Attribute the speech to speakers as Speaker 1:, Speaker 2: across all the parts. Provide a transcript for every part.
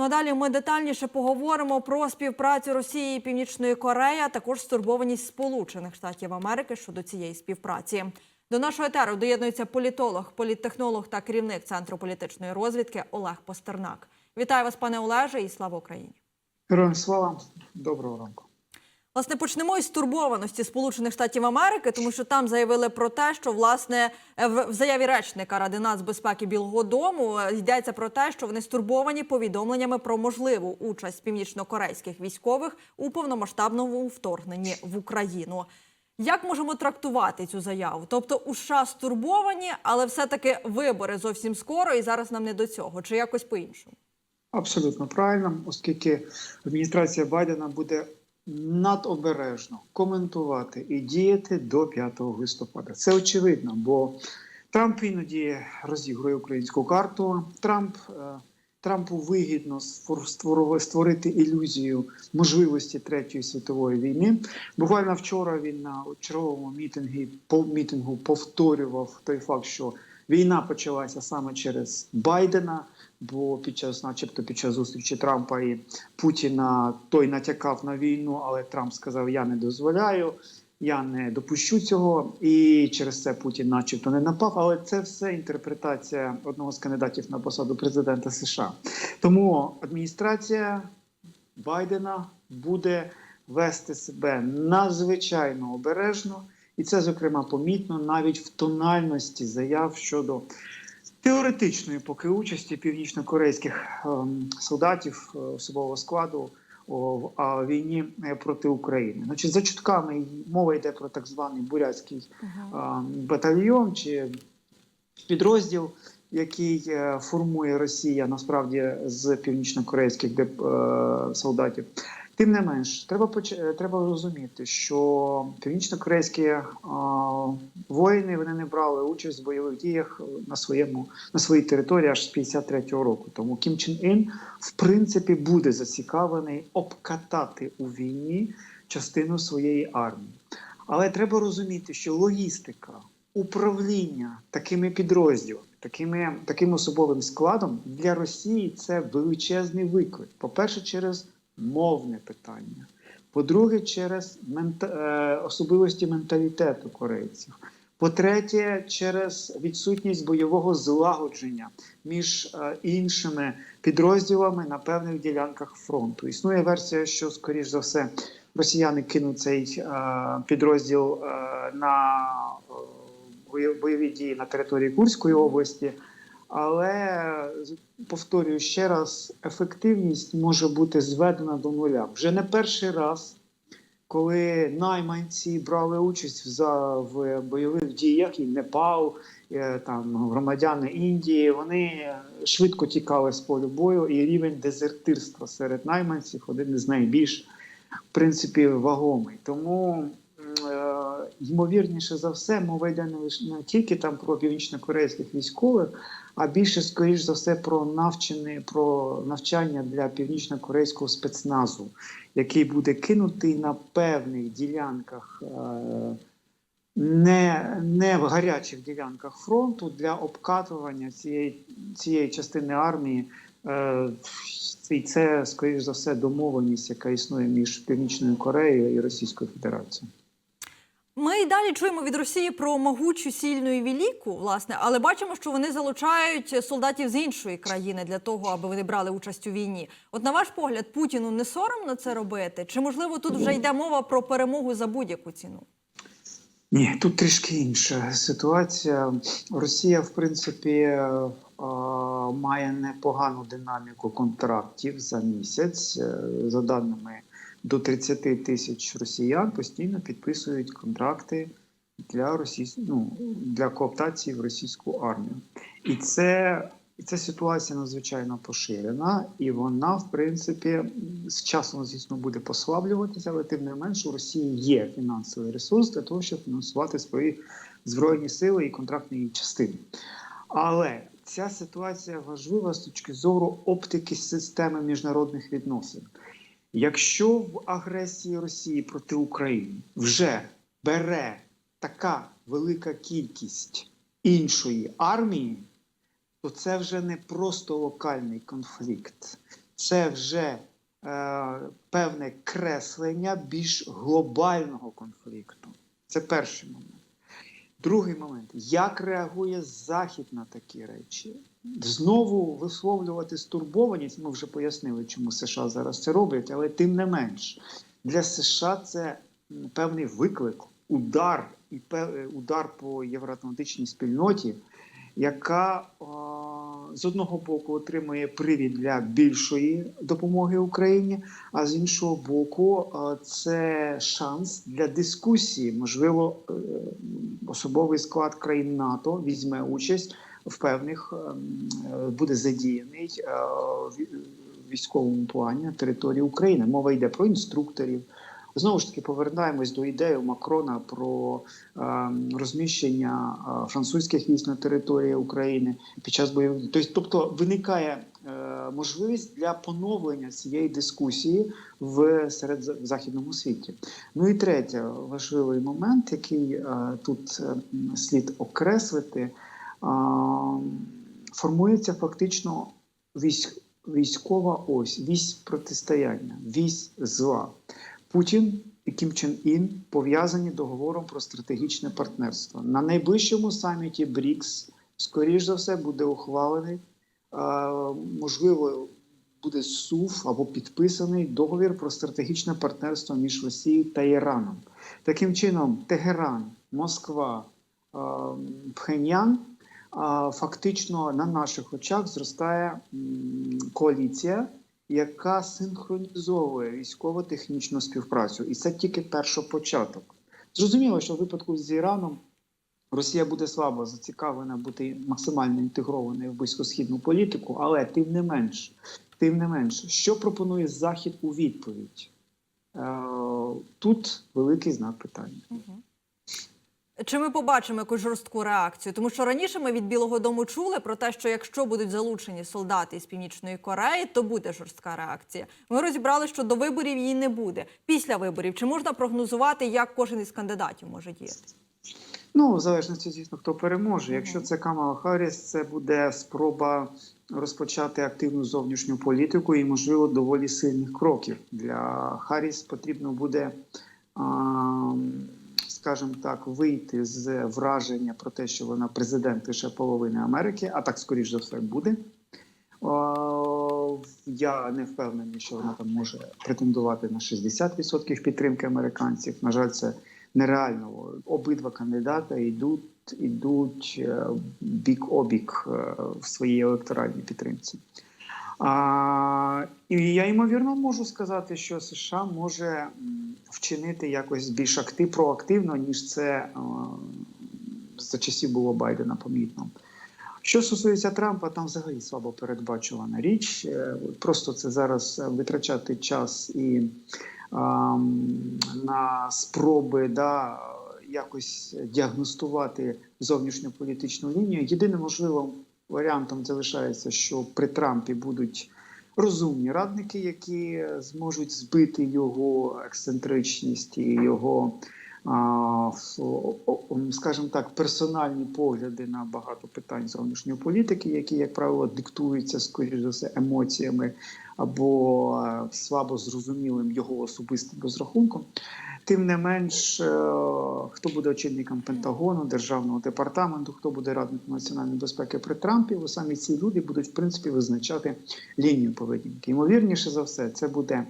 Speaker 1: Ну а далі ми детальніше поговоримо про співпрацю Росії і Північної Кореї, а також стурбованість Сполучених Штатів Америки щодо цієї співпраці. До нашого етеру доєднується політолог, політтехнолог та керівник центру політичної розвідки Олег Постернак. Вітаю вас, пане Олеже, і слава Україні.
Speaker 2: Героям слава, доброго ранку.
Speaker 1: Власне, почнемо із турбованості Сполучених Штатів Америки, тому що там заявили про те, що власне в в заяві речника Ради нацбезпеки Білого Дому е, йдеться про те, що вони стурбовані повідомленнями про можливу участь північнокорейських військових у повномасштабному вторгненні в Україну. Як можемо трактувати цю заяву? Тобто, у США стурбовані, але все-таки вибори зовсім скоро, і зараз нам не до цього, чи якось по-іншому?
Speaker 2: Абсолютно правильно, оскільки адміністрація Байдена буде надобережно коментувати і діяти до 5 листопада. Це очевидно, бо Трамп іноді розігрує українську карту. Трамп е, Трампу вигідно створ- створити ілюзію можливості третьої світової війни. Буквально вчора він на черговому мітингі по мітингу повторював той факт, що війна почалася саме через Байдена. Бо під час, начебто, під час зустрічі Трампа і Путіна той натякав на війну, але Трамп сказав: Я не дозволяю, я не допущу цього. І через це Путін, начебто, не напав. Але це все інтерпретація одного з кандидатів на посаду президента США. Тому адміністрація Байдена буде вести себе надзвичайно обережно, і це зокрема помітно навіть в тональності заяв щодо теоретичної поки участі північно-корейських ем, солдатів е, особового складу в війні е, проти України. Значить, за чутками мова йде про так званий бурятський ем, батальйон чи підрозділ, який е, формує Росія насправді з північно-корейських солдатів. Тим не менш, треба поч- е, треба розуміти, що північно-корейські е, воїни вони не брали участь в бойових діях на своєму на своїй території аж з 53-го року. Тому Кім Чен Ін в принципі буде зацікавлений обкатати у війні частину своєї армії. Але треба розуміти, що логістика, управління такими підрозділами, такими, таким особовим складом для Росії це величезний виклик. По-перше, через мовне питання. По-друге, через мента... е, особливості менталітету корейців. По-третє, через відсутність бойового злагодження між е, іншими підрозділами на певних ділянках фронту. Існує версія, що, скоріш за все, росіяни кинуть цей е, підрозділ на бойові дії на території Курської області. Але повторюю ще раз, ефективність може бути зведена до нуля. Вже не перший раз, коли найманці брали участь в, в бойових діях і Непал, е, там громадяни Індії, вони швидко тікали з полю бою, і рівень дезертирства серед найманців один із найбільш в принципі вагомий. Тому ймовірніше за все, мова йде не лише не тільки там про північно-корейських військових, а більше, скоріш за все, про навчені, про навчання для північно-корейського спецназу, який буде кинутий на певних ділянках. Е, не, не в гарячих ділянках фронту для обкатування цієї, цієї частини армії. Е, і це, скоріш за все, домовленість, яка існує між Північною Кореєю і Російською Федерацією.
Speaker 1: Ми й далі чуємо від Росії про могучу, сильну і велику, власне, але бачимо, що вони залучають солдатів з іншої країни для того, аби вони брали участь у війні. От на ваш погляд, Путіну не соромно це робити? Чи можливо тут вже йде мова про перемогу за будь-яку ціну?
Speaker 2: Ні, тут трішки інша ситуація. Росія, в принципі, е, має непогану динаміку контрактів за місяць. Е, За даними до 30 тисяч росіян постійно підписують контракти для російсь... ну, для кооптації в російську армію. І це, ця ситуація надзвичайно поширена, і вона, в принципі, з часом, звісно, буде послаблюватися, але тим не менш у Росії є фінансовий ресурс для того, щоб фінансувати свої збройні сили і контрактні частини. Але ця ситуація важлива з точки зору оптики системи міжнародних відносин. Якщо в агресії Росії проти України вже бере така велика кількість іншої армії, то це вже не просто локальний конфлікт, це вже е, певне креслення більш глобального конфлікту. Це перший момент. Другий момент як реагує Захід на такі речі? Знову висловлювати стурбованість. Ми вже пояснили, чому США зараз це роблять, але тим не менш, для США це певний виклик, удар і удар по євроатлантичній спільноті, яка з одного боку отримує привід для більшої допомоги Україні, а з іншого боку, це шанс для дискусії. Можливо, е, особовий склад країн НАТО візьме участь в певних ем, буде задіяний е, в військовому плані на території України. Мова йде про інструкторів. Знову ж таки, повертаємось до ідеї Макрона про ем, розміщення е, французьких військ на території України під час бойових. дій. Тобто, тобто виникає е, можливість для поновлення цієї дискусії в серед в західному світі. Ну і третє, важливий момент, який е, тут е, слід окреслити, формується фактично військ, військова ось, вісь протистояння, вісь зла. Путін і Кім Чен Ін пов'язані договором про стратегічне партнерство. На найближчому саміті БРІКС, скоріш за все, буде ухвалений, можливо, буде СУФ або підписаний договір про стратегічне партнерство між Росією та Іраном. Таким чином, Тегеран, Москва, Пхеньян фактично на наших очах зростає коаліція, яка синхронізовує військово-технічну співпрацю. І це тільки першопочаток. Зрозуміло, що в випадку з Іраном Росія буде слабо зацікавлена бути максимально інтегрованою в близькосхідну політику, але тим не менш, тим не менш, що пропонує Захід у відповідь? Е, Тут великий знак питання.
Speaker 1: Чи ми побачимо якусь жорстку реакцію? Тому що раніше ми від Білого Дому чули про те, що якщо будуть залучені солдати з Північної Кореї, то буде жорстка реакція. Ми розібрали, що до виборів її не буде. Після виборів чи можна прогнозувати, як кожен із кандидатів може діяти?
Speaker 2: Ну, в залежності, звісно, хто переможе. Якщо це Камала Харріс, це буде спроба розпочати активну зовнішню політику і, можливо, доволі сильних кроків. Для Харріс потрібно буде, а, скажімо так, вийти з враження про те, що вона президент лише половини Америки, а так, скоріш за все, буде. Я не впевнений, що вона там може претендувати на 60% підтримки американців. На жаль, це нереально. Обидва кандидата йдуть, йдуть е, бік обік е, в своїй електоральній підтримці. А, і я ймовірно можу сказати, що США може вчинити якось більш актив, проактивно, ніж це е, за часів було Байдена помітно. Що стосується Трампа, там взагалі слабо передбачувана річ. Е, Просто це зараз витрачати час і ам, на спроби да, якось діагностувати зовнішньополітичну лінію. Єдиним можливим варіантом залишається, що при Трампі будуть розумні радники, які зможуть збити його ексцентричність і його. скажімо так, персональні погляди на багато питань зовнішньої політики, які, як правило, диктуються скоріш за все емоціями або е, слабо зрозумілим його особистим розрахунком. Тим не менш, е, хто буде очільником Пентагону, державного департаменту, хто буде радником національної безпеки при Трампі, ось самі ці люди будуть в принципі визначати лінію поведінки. Ймовірніше за все, це буде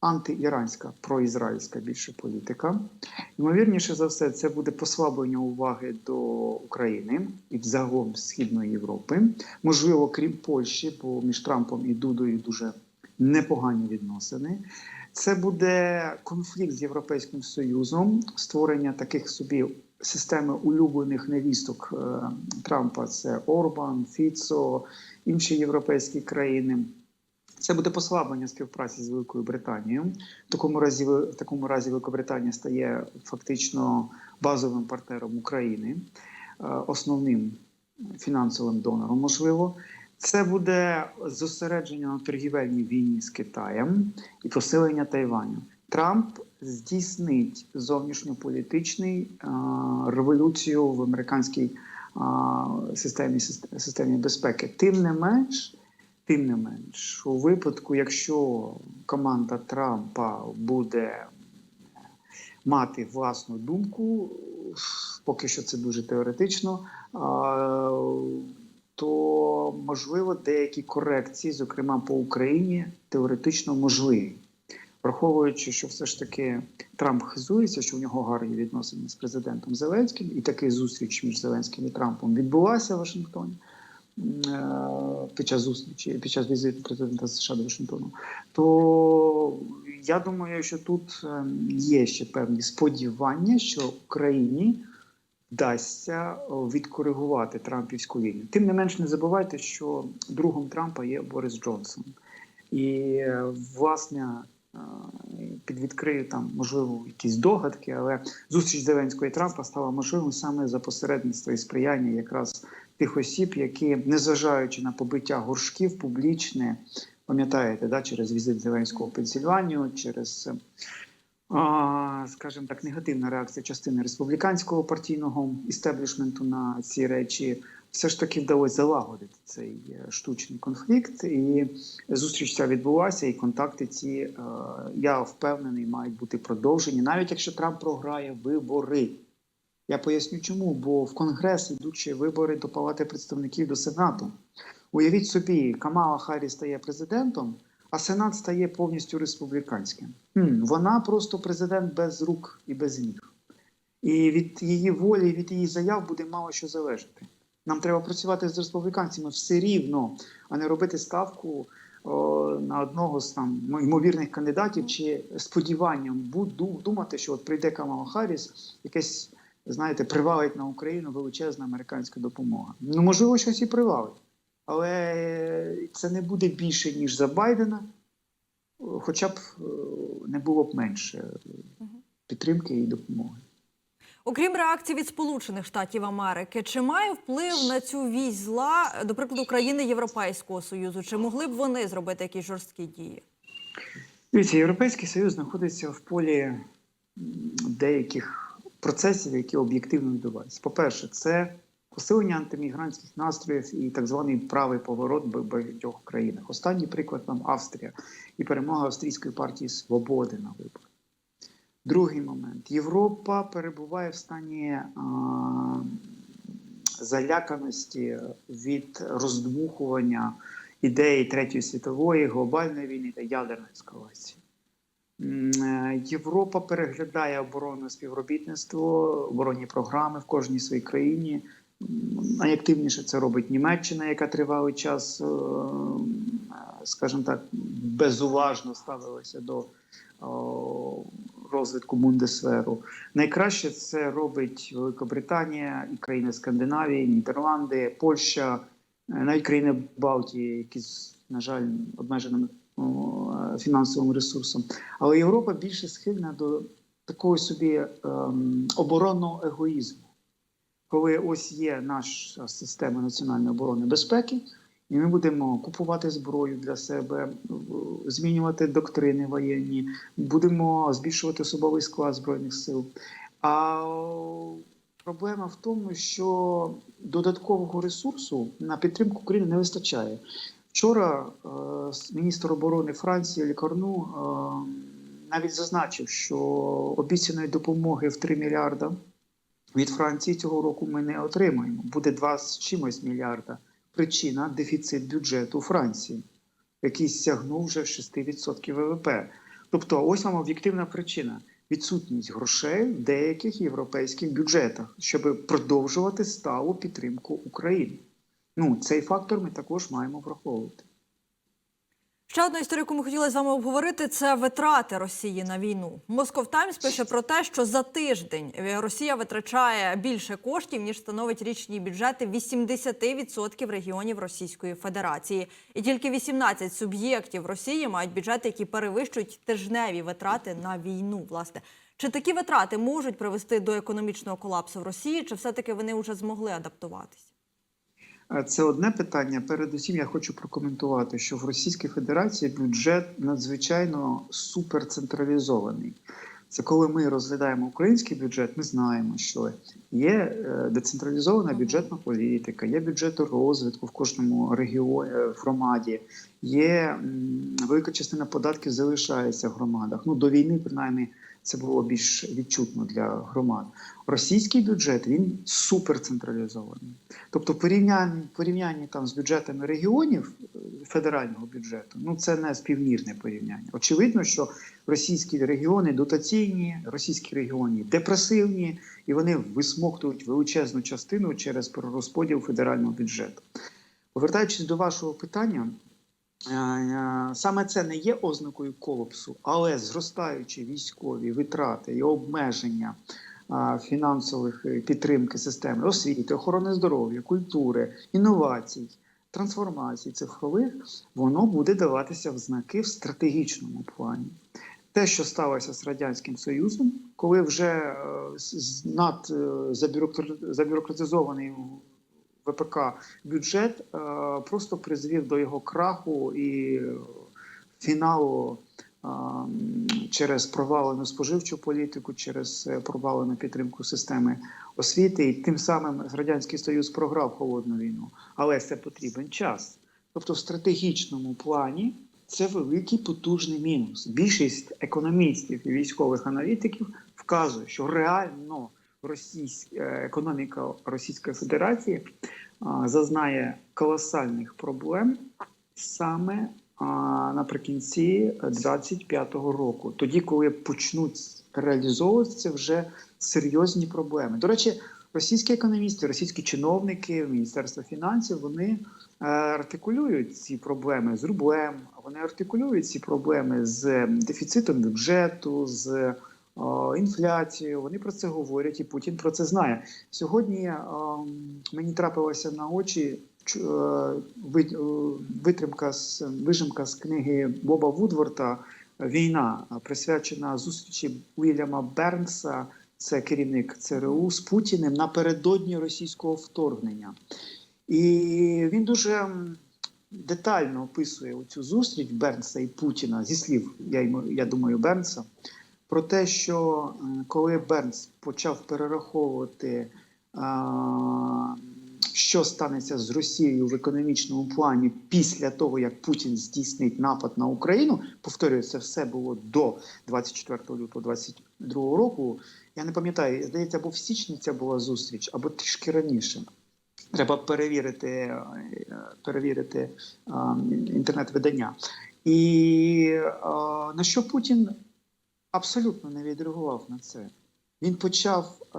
Speaker 2: антиіранська, проізраїльська більше політика. Ймовірніше за все, це буде послаблення уваги до України і загалом Східної Європи. Можливо, крім Польщі, бо між Трампом і Дудою дуже непогані відносини. Це буде конфлікт з Європейським Союзом, створення таких собі системи улюблених невісток е, Трампа. Це Орбан, Фіцо, інші європейські країни. Це буде послаблення співпраці з Великою Британією. В такому разі, в такому разі Великобританія стає фактично базовим партнером України, е, основним фінансовим донором, можливо. Це буде зосередження на торгівельній війні з Китаєм і посилення Тайваню. Трамп здійснить зовнішньополітичний е, революцію в американській е, системі, системі безпеки. Тим не менш, Тим не менш, у випадку, якщо команда Трампа буде мати власну думку, поки що це дуже теоретично, а, то можливо деякі корекції, зокрема по Україні, теоретично можливі. Враховуючи, що все ж таки Трамп хизується, що в нього гарні відносини з президентом Зеленським, і таки зустріч між Зеленським і Трампом відбулася в Вашингтоні е, під час зустрічі, під час візиту президента США до Вашингтону, то я думаю, що тут е, є ще певні сподівання, що Україні вдасться відкоригувати Трампівську лінію. Тим не менш, не забувайте, що другом Трампа є Борис Джонсон. І е, власне е, підвідкрию там, можливо, якісь догадки, але зустріч Зеленського і Трампа стала можливим саме за посередництва і сприяння якраз тих осіб, які, незважаючи на побиття горшків, публічне, пам'ятаєте, да, через візит Зеленського в Пенсільванію, через, е, скажімо так, негативна реакція частини республіканського партійного істеблішменту на ці речі, все ж таки вдалося залагодити цей е, штучний конфлікт. І зустріч ця відбулася, і контакти ці, е, я впевнений, мають бути продовжені, навіть якщо Трамп програє вибори. Я поясню чому, бо в Конгрес ще вибори до Палати представників до Сенату. Уявіть собі, Камала Харріс стає президентом, а Сенат стає повністю республіканським. Хм, вона просто президент без рук і без ніг. І від її волі, від її заяв буде мало що залежати. Нам треба працювати з республіканцями все рівно, а не робити ставку о, на одного з там ну, ймовірних кандидатів чи сподіванням буду думати, що от прийде Камала Харріс, якесь, знаєте, привалить на Україну величезна американська допомога. Ну, можливо, щось і привалить, але це не буде більше, ніж за Байдена, хоча б е, не було б менше підтримки і допомоги.
Speaker 1: Окрім реакції від Сполучених Штатів Америки, чи має вплив на цю вісь зла, до прикладу, країни Європейського Союзу? Чи могли б вони зробити якісь жорсткі дії?
Speaker 2: Дивіться, Європейський Союз знаходиться в полі деяких процесів, які об'єктивно відбуваються. По-перше, це посилення антимігрантських настроїв і так званий правий поворот в багатьох країнах. Останній приклад нам Австрія і перемога австрійської партії Свободи на виборах. Другий момент. Європа перебуває в стані а, заляканості від роздмухування ідеї Третьої світової, глобальної війни та ядерної ескалації. Е, Європа переглядає оборонне співробітництво, оборонні програми в кожній своїй країні. Найактивніше це робить Німеччина, яка тривалий час, е, скажімо так, безуважно ставилася до розвитку Бундесверу. Найкраще це робить Великобританія і країни Скандинавії, Нідерланди, Польща, е, навіть країни Балтії, які, з, на жаль, обмеженими фінансовим ресурсом. Але Європа більше схильна до такого собі ем, оборонного егоїзму, коли ось є наша система національної оборони безпеки. І ми будемо купувати зброю для себе, змінювати доктрини воєнні, будемо збільшувати особовий склад збройних сил. А проблема в тому, що додаткового ресурсу на підтримку України не вистачає. Вчора е, міністр оборони Франції Лікарну е, навіть зазначив, що обіцяної допомоги в 3 мільярда від Франції цього року ми не отримаємо. Буде 2 з чимось мільярда причина дефіцит бюджету Франції, який сягнув вже 6% ВВП. Тобто, ось вам об'єктивна причина відсутність грошей в деяких європейських бюджетах, щоб продовжувати сталу підтримку України. Ну, цей фактор ми також маємо враховувати.
Speaker 1: Ще одну історію, яку ми хотіли з вами обговорити, це витрати Росії на війну. Москов Таймс пише про те, що за тиждень Росія витрачає більше коштів ніж становить річні бюджети 80% регіонів Російської Федерації, і тільки 18 суб'єктів Росії мають бюджети, які перевищують тижневі витрати на війну. Власне, чи такі витрати можуть привести до економічного колапсу в Росії, чи все таки вони вже змогли адаптуватись?
Speaker 2: Е, Це одне питання. Передусім, я хочу прокоментувати, що в Російській Федерації бюджет надзвичайно суперцентралізований. Це коли ми розглядаємо український бюджет, ми знаємо, що є е, децентралізована бюджетна політика, є бюджет розвитку в кожному регіоні е, в громаді, є велика частина податків залишається в громадах. Ну до війни, принаймні, це було більш відчутно для громад. Російський бюджет він суперцентралізований. Тобто, в порівнянні, там з бюджетами регіонів е, федерального бюджету, ну це не співмірне порівняння. Очевидно, що російські регіони дотаційні, російські регіони депресивні, і вони висмоктують величезну частину через перерозподіл федерального бюджету. Повертаючись до вашого питання, саме це не є ознакою колапсу, але зростаючі військові витрати і обмеження фінансових е, підтримки системи освіти, охорони здоров'я, культури, інновацій, трансформацій цифрових, воно буде даватися в знаки в стратегічному плані. Те, що сталося з радянським Союзом, коли вже е, над е, забюрократизований ВПК бюджет е, просто призвів до його краху і фіналу е, через провалену споживчу політику, через е, провалену підтримку системи освіти, і тим самим радянський Союз програв холодну війну. Але це потрібен час. Тобто, в стратегічному плані це великий потужний мінус. Більшість економістів і військових аналітиків вказує, що реально російська економіка Російської Федерації зазнає колосальних проблем саме наприкінці 25-го року, тоді, коли почнуть реалізовуватися вже серйозні проблеми. До речі, російські економісти, російські чиновники Міністерства фінансів вони е, артикулюють ці проблеми з рублем, вони артикулюють ці проблеми з дефіцитом бюджету, з інфляцією. Вони про це говорять, і Путін про це знає. Сьогодні мені трапилося на очі е, е, витримка з вижимка з книги Боба Вудворта Війна, присвячена зустрічі Уільяма Бернса, це керівник ЦРУ з Путіним напередодні російського вторгнення. І він дуже детально описує цю зустріч Бернса і Путіна зі слів, я, я думаю, Бернса, про те, що е, коли Бернс почав перераховувати, що станеться з Росією в економічному плані після того, як Путін здійснить напад на Україну, повторюю, це все було до 24 лютого 2022 року. Я не пам'ятаю, здається, або в січні ця була зустріч, або трішки раніше. Треба перевірити, е, перевірити інтернет-видання. І на що Путін абсолютно не відреагував на це. Він почав а,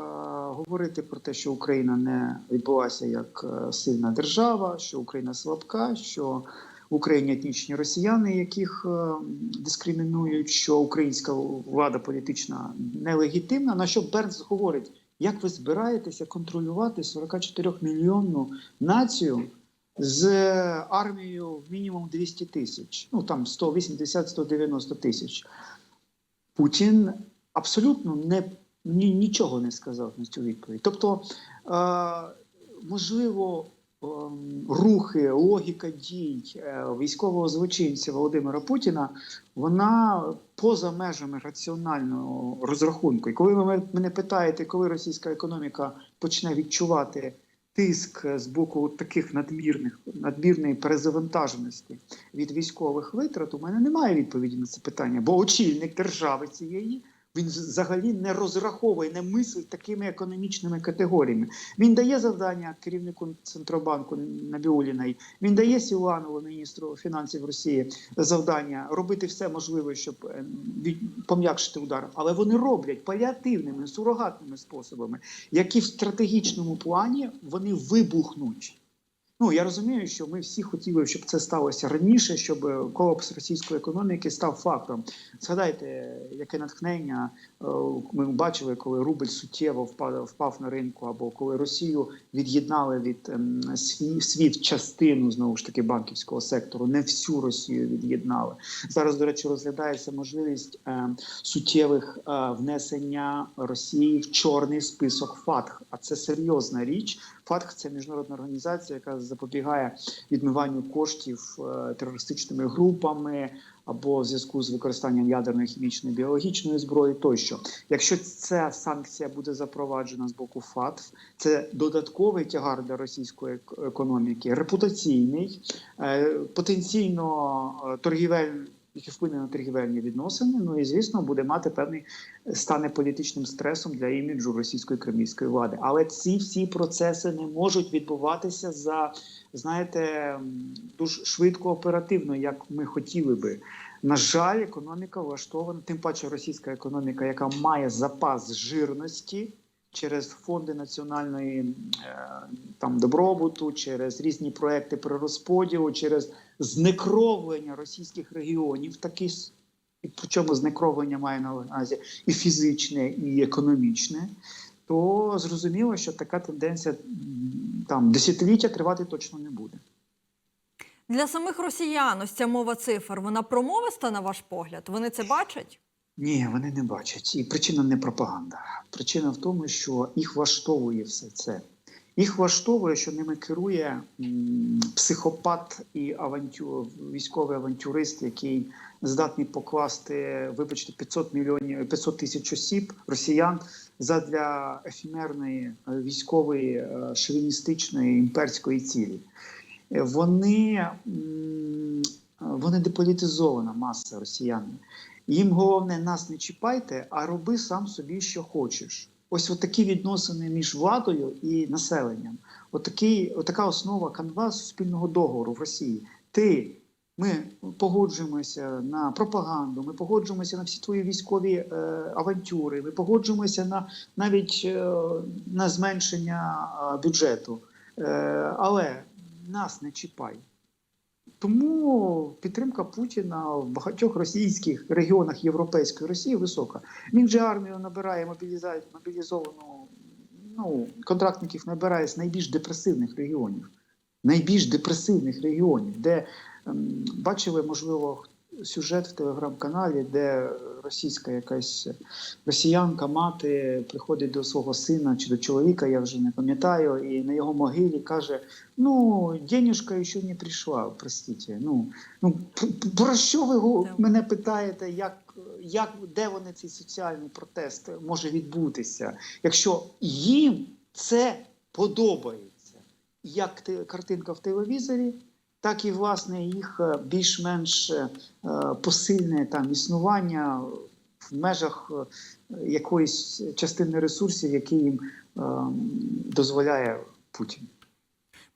Speaker 2: говорити про те, що Україна не відбулася як е, сильна держава, що Україна слабка, що в Україні етнічні росіяни, яких е, дискримінують, що українська влада політична нелегітимна. На що Бернс говорить, як ви збираєтеся контролювати 44 мільйонну націю з армією в мінімум 200 тисяч, ну там 180-190 тисяч. Путін абсолютно не ні, нічого не сказав на цю відповідь. Тобто, е, можливо, ем, рухи, логіка дій е, військового злочинця Володимира Путіна, вона поза межами раціонального розрахунку. І коли ви мене- мене питаєте, коли російська економіка почне відчувати тиск з боку таких надмірних надмірної перезавантаженості від військових витрат, у мене немає відповіді на це питання, бо очільник держави цієї. Він взагалі не розраховує, не мислить такими економічними категоріями. Він дає завдання керівнику центробанку Набіуліної, він дає Сіланову, міністру фінансів Росії, завдання робити все можливе, щоб е, пом'якшити удар. Але вони роблять паліативними, сурогатними способами, які в стратегічному плані вони вибухнуть. Ну я розумію, що ми всі хотіли, щоб це сталося раніше, щоб е, колапс російської економіки став фактом. Згадайте, яке натхнення е, ми бачили, коли рубль суттєво впав, впав на ринку, або коли Росію від'єднали від ем, світ частину знову ж таки банківського сектору, не всю Росію від'єднали. Зараз, до речі, розглядається можливість е, суттєвих е, внесення Росії в чорний список ФАТХ. А це серйозна річ ФАТХ це міжнародна організація, яка запобігає відмиванню коштів е, терористичними групами або в зв'язку з використанням ядерної, хімічної, біологічної зброї тощо. Якщо ця санкція буде запроваджена з боку ФАТФ, це додатковий тягар для російської економіки, репутаційний, е, потенційно е, Який вплине на торгівельні відносини, ну і звісно буде мати певний стане політичним стресом для іміджу російської кремлівської влади. Але ці всі процеси не можуть відбуватися за знаєте дуже швидко оперативно, як ми хотіли би. На жаль, економіка влаштована, тим паче російська економіка, яка має запас жирності через фонди національної е, там добробуту, через різні проекти перерозподілу, через знекровлення російських регіонів, такі причому знекровлення має на увазі і фізичне, і економічне. То зрозуміло, що така тенденція там десятиліття тривати точно не буде.
Speaker 1: Для самих росіян ось ця мова цифр, вона промовиста на ваш погляд? Вони це бачать?
Speaker 2: Ні, вони не бачать. І причина не пропаганда. Причина в тому, що їх влаштовує все це. Їх влаштовує, що ними керує психопат і авантю... військовий авантюрист, який здатний покласти, вибачте, 500 мільйонів 500 тисяч осіб росіян задля ефемерної е, військової е, шовіністичної імперської цілі. Е, Вони, вони деполітизована маса росіян. Їм головне нас не чіпайте, а роби сам собі, що хочеш. Ось такі відносини між владою і населенням. Отакий, отака основа канвас спільного договору в Росії. Ти, ми погоджуємося на пропаганду, ми погоджуємося на всі твої військові е, авантюри, ми погоджуємося на навіть е, на зменшення е, бюджету. Е, але нас не чіпай. Тому підтримка Путіна в багатьох російських регіонах Європейської Росії висока. Він же армію набирає мобілізовану ну, контрактників набирає з найбільш депресивних регіонів. Найбільш депресивних регіонів, де ем, бачили, можливо, сюжет в телеграм-каналі, де російська якась росіянка, мати приходить до свого сина чи до чоловіка, я вже не пам'ятаю, і на його могилі каже: Ну, денежка ще не прийшла, простите. Ну, ну про що ви мене питаєте, як, як де вони цей соціальний протест може відбутися, якщо їм це подобається, як те- картинка в телевізорі, так і власне їх е, більш-менш е, посильне там існування в межах е, якоїсь частини ресурсів, які їм е, дозволяє Путін.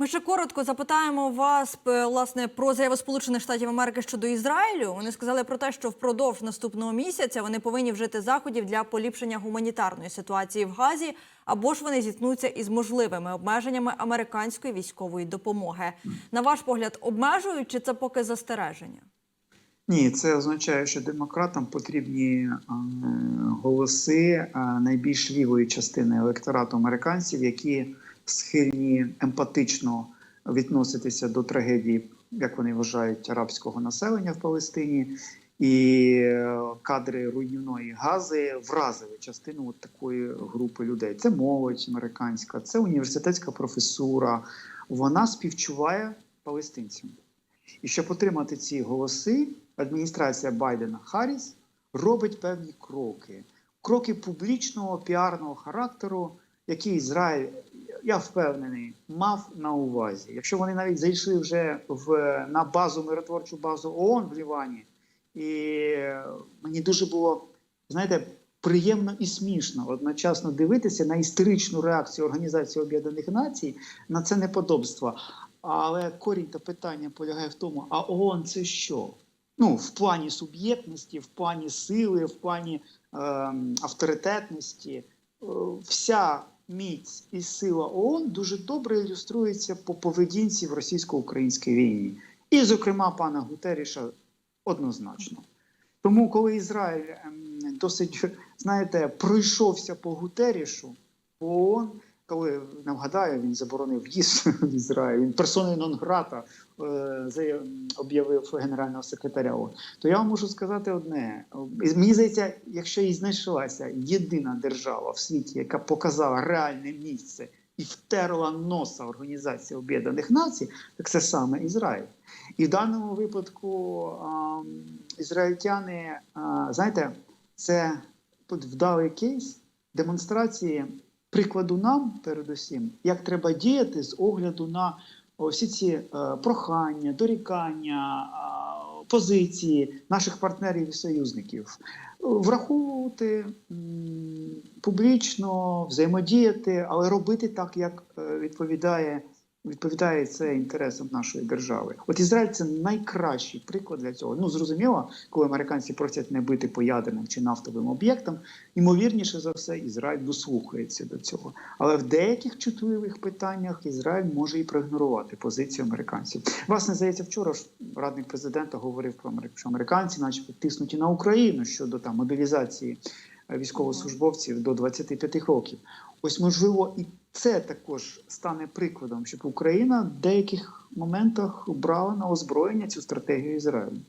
Speaker 1: Ми ще коротко запитаємо вас власне про заяву Сполучених Штатів Америки щодо Ізраїлю. Вони сказали про те, що впродовж наступного місяця вони повинні вжити заходів для поліпшення гуманітарної ситуації в Газі, або ж вони зіткнуться із можливими обмеженнями американської військової допомоги. На ваш погляд, обмежують чи це поки застереження?
Speaker 2: Ні, це означає, що демократам потрібні е, голоси е, найбільш лівої частини електорату американців, які схильні емпатично відноситися до трагедії, як вони вважають, арабського населення в Палестині. І е, кадри руйнівної гази вразили частину от такої групи людей. Це молодь американська, це університетська професура. Вона співчуває палестинцям. І щоб отримати ці голоси, адміністрація Байдена Харріс робить певні кроки. Кроки публічного піарного характеру, які Ізраїль, я впевнений, мав на увазі. Якщо вони навіть зайшли вже в, на базу, миротворчу базу ООН в Лівані, і мені дуже було, знаєте, приємно і смішно одночасно дивитися на істеричну реакцію Організації Об'єднаних Націй на це неподобство. Але корінь та питання полягає в тому, а ООН це що? Ну, в плані суб'єктності, в плані сили, в плані е, авторитетності. Е, вся міць і сила ООН дуже добре ілюструється по поведінці в російсько-українській війні. І, зокрема, пана Гутеріша однозначно. Тому, коли Ізраїль ем, досить, знаєте, пройшовся по Гутерішу, по ООН, коли не вгадаю, він заборонив в'їзд в Ізраїль, він персоною нон грата е, об'явив генерального секретаря. То я вам можу сказати одне: мені здається, якщо і знайшлася єдина держава в світі, яка показала реальне місце і втерла носа Організації Об'єднаних Націй, так це саме Ізраїль. І в даному випадку а, ізраїльтяни, а, знаєте, це тут вдалий кейс демонстрації прикладу нам, передусім, як треба діяти з огляду на всі ці е, прохання, дорікання, е, позиції наших партнерів і союзників. Враховувати публічно, взаємодіяти, але робити так, як е, відповідає. Відповідає це інтересам нашої держави. От Ізраїль це найкращий приклад для цього. Ну зрозуміло, коли американці просять не бити по ядерним чи нафтовим об'єктам, ймовірніше за все, Ізраїль дослухається до цього. Але в деяких чутливих питаннях Ізраїль може і проігнорувати позицію американців. Власне, здається, вчора ж радник президента говорив про що американці, начебто, тиснуть і на Україну щодо там мобілізації військовослужбовців до 25 років. Ось можливо, і це також стане прикладом, щоб Україна в деяких моментах брала на озброєння цю стратегію Ізраїлю.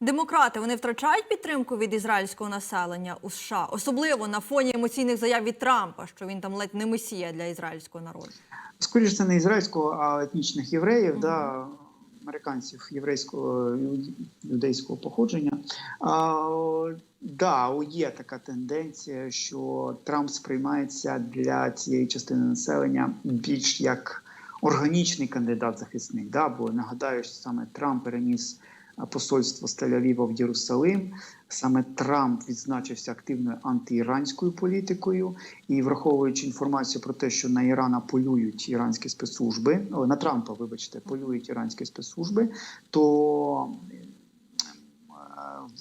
Speaker 1: Демократи вони втрачають підтримку від ізраїльського населення у США, особливо на фоні емоційних заяв від Трампа, що він там ледь не месія для ізраїльського народу.
Speaker 2: Скоріше, це не ізраїльського, а етнічних євреїв, да, американців єврейського юдейського походження. А, да, є така тенденція, що Трамп сприймається для цієї частини населення більш як органічний кандидат захисник. Да, бо нагадаю, що саме Трамп переніс посольство з Тель-Авіва в Єрусалим. Саме Трамп відзначився активною антиіранською політикою і враховуючи інформацію про те, що на Ірана полюють іранські спецслужби, на Трампа, вибачте, полюють іранські спецслужби, то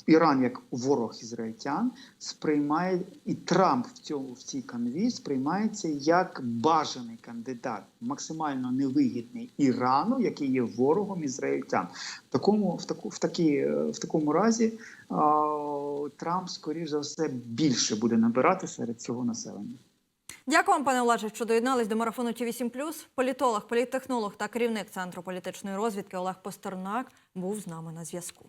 Speaker 2: Іран як ворог ізраїльтян сприймає і Трамп в цьому в цій канві сприймається як бажаний кандидат, максимально невигідний Ірану, який є ворогом ізраїльтян. Такому в таку в такі в такому разі а, Трамп, скоріш за все, більше буде набирати серед цього населення.
Speaker 1: Дякую вам, пане Олеже, що доєднались до марафону Ті 8 Політолог, політтехнолог та керівник центру політичної розвідки Олег Постернак був з нами на зв'язку.